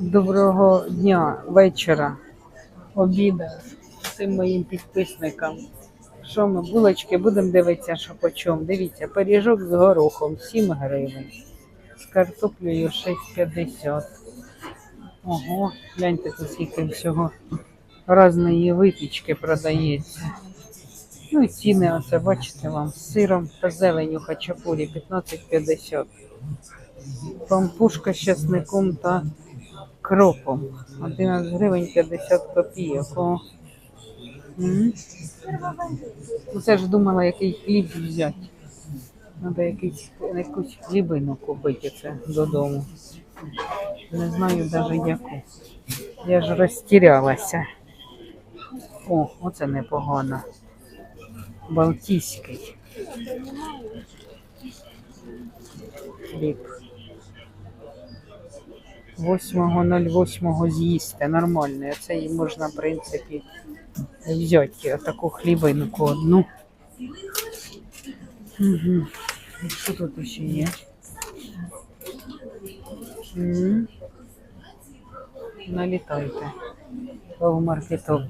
Доброго дня, вечора, обіда всім моїм підписникам. Що ми, булочки, будемо дивитися, що по чому. Дивіться, пиріжок з горохом 7 гривень. З картоплею 6,50. Ого, гляньте, тут скільки всього різної випічки продається. Ну і ціни, оце бачите вам, з сиром та зеленю хачапурі 15,50. Пампушка з часником та кропом. 11 гривень 50 копійок. Ну, Це ж думала, який хліб взяти. Треба якийсь, якусь хлібину купити це додому. Не знаю навіть яку. Я ж розтірялася. О, оце непогано. Балтійський. Хліб. 8.08 з'їсти нормально. Це її можна, в принципі, взяти таку хлібинку одну. Угу. Що тут ще є? М. Налітайте. В маркеток.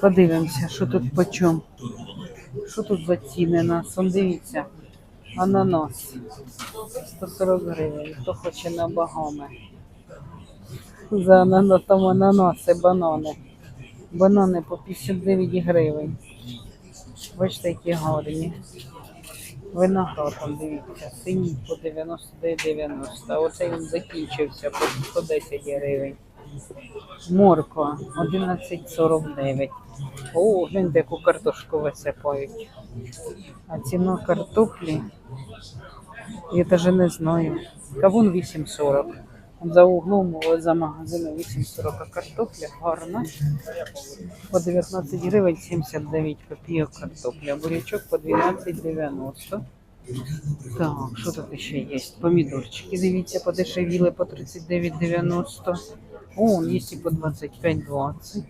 Подивимося, що тут по чому. Що тут за ціни на сон? Дивіться. Ананас. 140 гривень. Хто хоче на багами. За ананаси, банани. Банани по 59 гривень. Бачите, які гарні. Виноград там дивіться, синій по 99,90. Оце він закінчився по 110 гривень. Морква 11,49. О, гляньте, яку картошку висипають. А ціна картоплі, я навіть не знаю. Кавун 8,40. За углом за магазином 8,40 а картопля гарна. По 19 гривень 79 копійок картопля. Бурячок по 12,90. Так, що тут ще є? Помідорчики, дивіться, подешевіли по 39,90. О, є і по 25,20.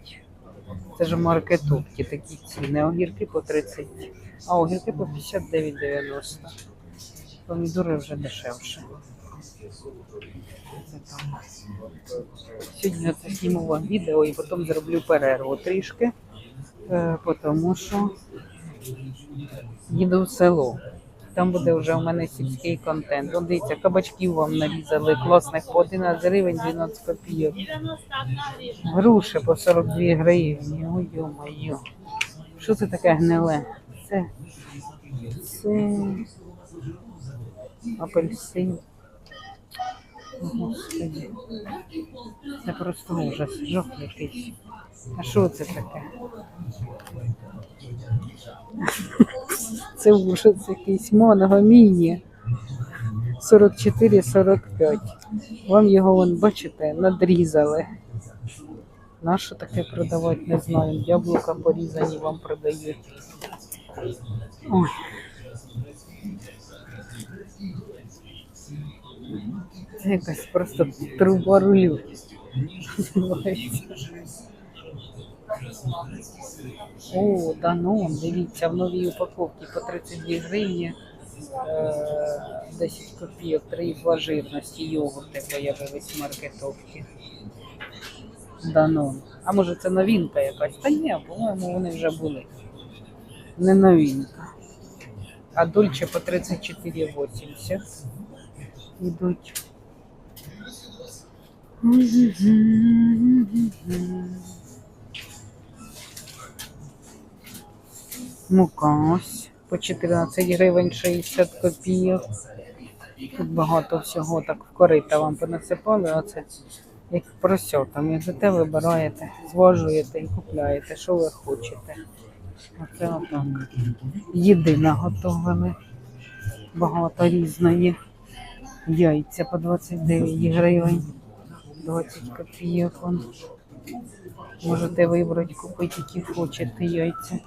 Це ж маркетовки такі ціни. Огірки по 30, а огірки по 59,90. Помідори вже дешевше. Сьогодні я це зніму вам відео і потім зроблю перерву трішки, е, тому що їду в село. Там буде вже у мене сільський контент. Вон дивіться, кабачків вам нарізали класних по 11 гривень 12 копійок. Груші по 42 гривні. Ой, ё-моё. Що це таке гниле? Це, це апельсин. Господи. Це просто ужас, жах якийсь. А що це таке? Це ужас якийсь моного міні. 44-45. Вам його, вон, бачите, надрізали. Нащо таке продавати, не знаю. Яблука порізані вам продають. Ой. Це якась просто труба рулю. О, Данон, дивіться, в новій упаковці по 32 гривні. е, 10 копійок, 3,2 жирності, йогурти появились в маркетовці. Данон. А може це новинка якась? Та ні, по-моєму, вони вже були. Не новинка. А дольче по 34,80. Ідуть. Мука по 14 гривень 60 копійок. Тут багато всього так в корита вам понасипали. Оце як просьотам. Йдете, вибираєте, зважуєте і купляєте, що ви хочете. Оце отак. Їди наготовили. Багато різної. Яйця по 29 гривень. 20 копійок. Можете вибрати, купити, які хочете яйця.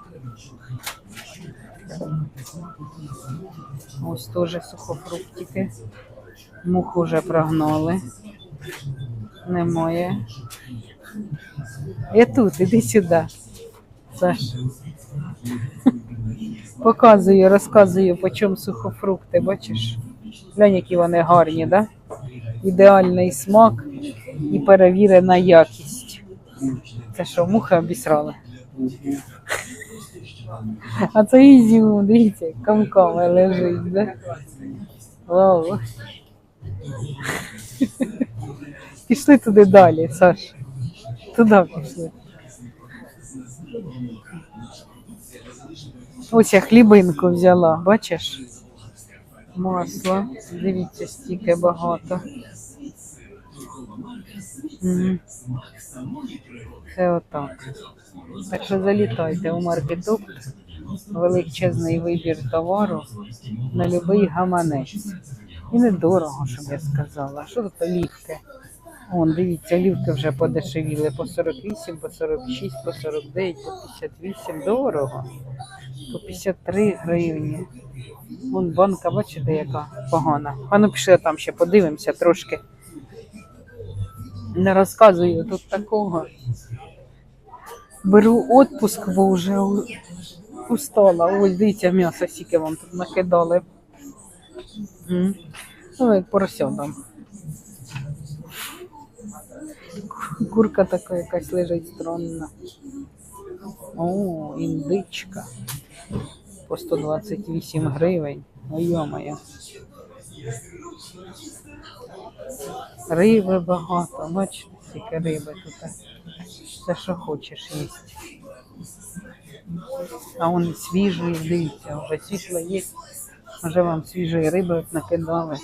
Ось теж сухофруктики. Муху вже прогнали. Немає. Я тут, іди сюди. Саш. Показую, розказую, по чому сухофрукти, бачиш? Глянь, які вони гарні, да? Ідеальний смак. І перевірена якість. Це що, мухи обісрали? А це ізюм, дивіться, камками лежить, да? Вау. Пішли туди далі, Саш. Туди пішли. Ось я хлібинку взяла, бачиш? Масло. Дивіться, стільки багато. Це отак. Так що залітайте у маркетоп. Величезний вибір товару на будь-який гаманець. І недорого, щоб я сказала. Що тут олівки? Вон, дивіться, олівки вже подешевіли по 48, по 46, по 49, по 58. Дорого. По 53 гривні. Вон банка, бачите, яка погана. А ну пішли там ще подивимося трошки. Не розказую тут такого. Беру отпуск, бо вже устала. Ось дивіться, м'ясо скільки вам тут накидали. М. Ну, як поросятам. Курка така якась лежить странна. О, індичка. По 128 гривень. Ну, йомає. Риби багато, бачите, скільки риби тут. Все, що хочеш їсти. А он свіжий, дивіться, вже світло є. Вже вам свіжої риби накидали.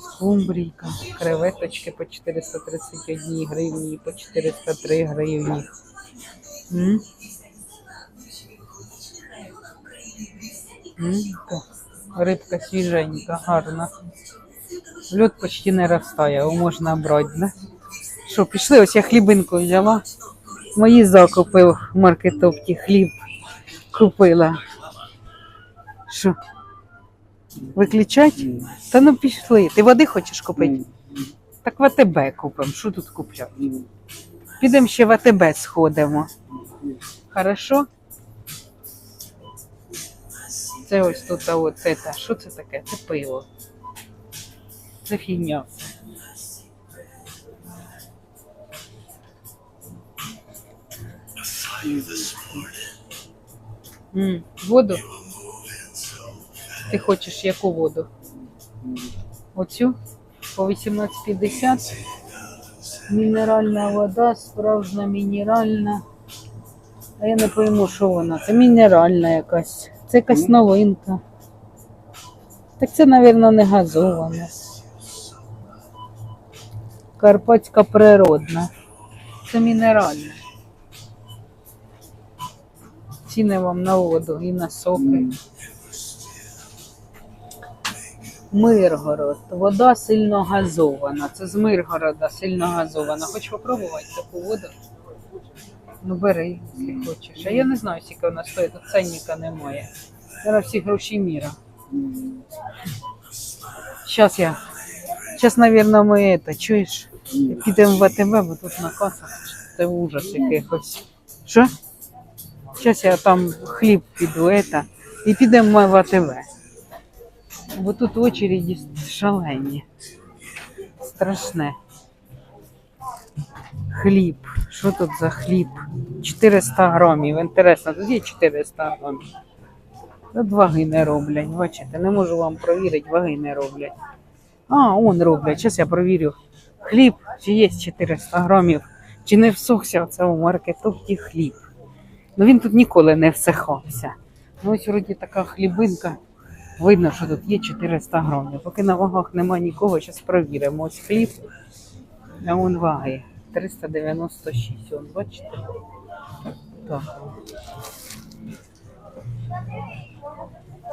Скумбрійка, креветочки по 431 гривні, по 403 гривні. М? М. Рибка свіженька, гарна. Льот почти не розтає, його можна брати, да? Що, пішли, ось я хлібинку взяла. Мої закупи в маркетопті хліб купила. Що? Виключать? Та ну пішли. Ти води хочеш купити? Так в АТБ купимо. Що тут купляти? Підемо ще в АТБ сходимо. Хорошо? Це ось тут а от це. Що це таке? Це пиво. Це фігня. М, Воду? Ти хочеш яку воду? Оцю? По 18,50. Мінеральна вода, справжня мінеральна. А я не пойму, що вона. Це мінеральна якась. Це якась новинка. Так це, мабуть, не газована. Карпатська природна. Це мінеральна. Ціни вам на воду і на соки. Миргород. Вода сильно газована. Це з Миргорода сильно газована. Хочеш попробувати таку воду? Ну бери, якщо хочеш. А я не знаю, скільки вона стоїть, тут ценника немає. Зараз всі гроші міра. Зараз я. Зараз, мабуть, ми это, чуєш? Підемо в АТБ, бо тут на касах це ужас якихось. Що? Зараз я там хліб піду, это, і підемо ми в АТБ. Бо тут очереді шалені. Страшне. Хліб. Що тут за хліб? 400 грамів. Інтересно, тут є 400 грамів. Тут ваги не роблять. Бачите, не можу вам провірити, ваги не роблять. А, он роблять. Зараз я провірю. Хліб, чи є 400 грамів, чи не всохся оце у маркетовці хліб. Ну він тут ніколи не всихався. Ну ось вроді така хлібинка. Видно, що тут є 400 грамів. Поки на вагах нема нікого, зараз провіримо. Ось хліб, а вон ваги. 396. Вон, бачите? Так.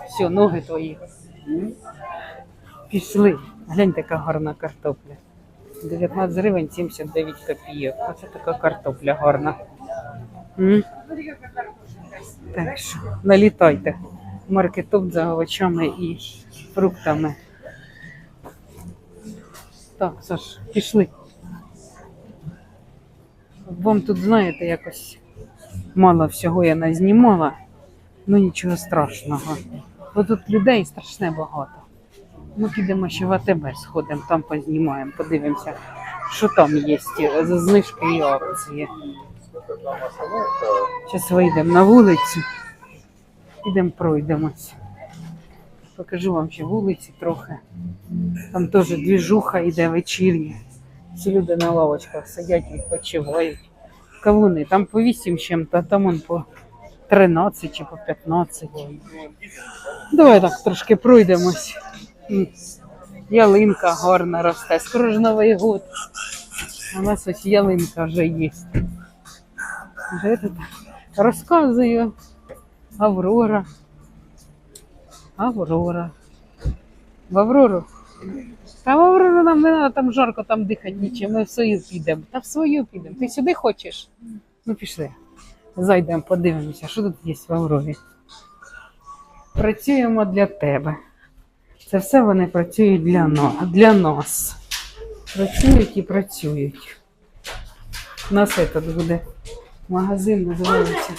Все, ноги твої. Пішли. Глянь, така гарна картопля. 19 гривень 79 копійок. Оце така картопля гарна. М? Так що, налітайте. Маркетоп за овочами і фруктами. Так, Саш, пішли. Вам тут, знаєте, якось мало всього я назнімала, ну нічого страшного. Бо тут людей страшне багато. Ми підемо ще в АТБ сходимо, там познімаємо, подивимося, що там є знижки і акції. Зараз вийдемо на вулицю. Підемо пройдемось. Покажу вам ще вулиці трохи. Там теж двіжуха йде вечірня. Всі люди на лавочках сидять, відпочивають. Кавуни, там по 8 чим-то, а там он по 13 чи по 15. Давай так трошки пройдемось. Ялинка гарна росте. Скоро ж Новий год. У нас ось ялинка вже є. Вже тут розказую. Аврора. Аврора. В Аврору. Та в нам не треба, там жарко, там дихати нічим. Ми в свою підемо. Та в свою підемо. Ти сюди хочеш? Ну пішли. Зайдемо, подивимося, що тут є в Аврорі. Працюємо для тебе. Це все вони працюють для, для нас. Працюють і працюють. У нас тут буде магазин, називається.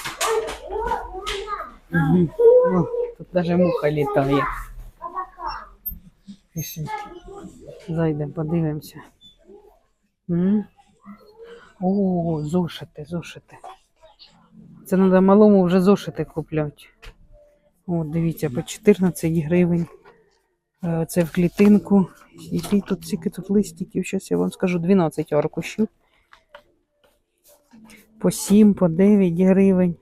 О, тут навіть муха літає. Зайдемо, подивимося. О, зошити, зошити. Це треба малому вже зошити купляти. О, дивіться, по 14 гривень. Е, Це в клітинку. Який тут скільки тут листиків? Зараз я вам скажу 12 аркушів. По 7, по 9 гривень.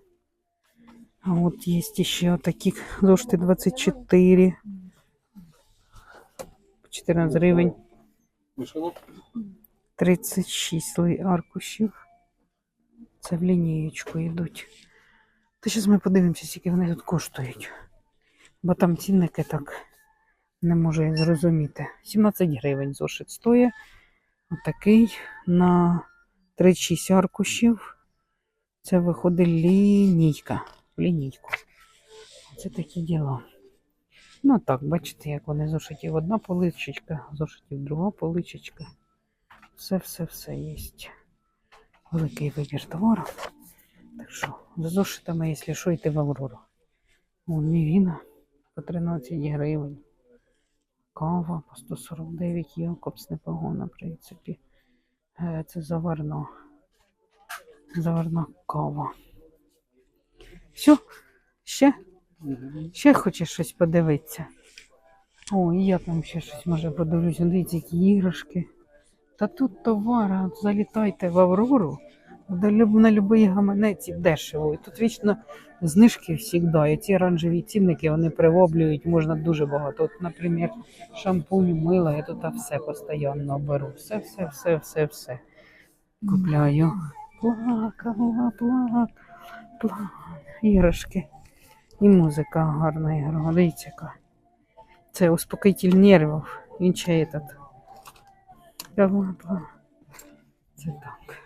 А от є ще такі зошити 24. 14 гривень. 36 аркушів. Це в лінієчку йдуть. Та зараз ми подивимося, скільки вони тут коштують. Бо там цінники так не можу я зрозуміти. 17 гривень зошит стоїть. Отакий на 36 аркушів. Це виходить лінійка. Лінійку. Це такі діла. Ну так, бачите, як вони зошитів одна поличечка, зошитів друга поличечка. Все, все, все є. Великий вибір товару. Так що, за зошитами, якщо що, йти в Аврору. Вон Мівіна по 13 гривень. Кава по 149 Якобс непогано, в принципі. Е, Це заварна. Заварна кава. Все, ще? Ще хочеш щось подивитися? О, і я там ще щось може подивлюсь. Он Дивіться, які іграшки. Та тут товар, залітайте в Аврору. На будь-який гаманець дешево. І тут вічно знижки завжди. І ці оранжеві цінники вони привоблюють, можна дуже багато. От, наприклад, шампунь, мило, я тут все постійно беру. Все, все, все, все, все. Купляю. Плакала, плак, плак. Іграшки. І музика гарна ігра. Дивіться, яка. Це успокоїтель нервів. Він ще этот. Це так.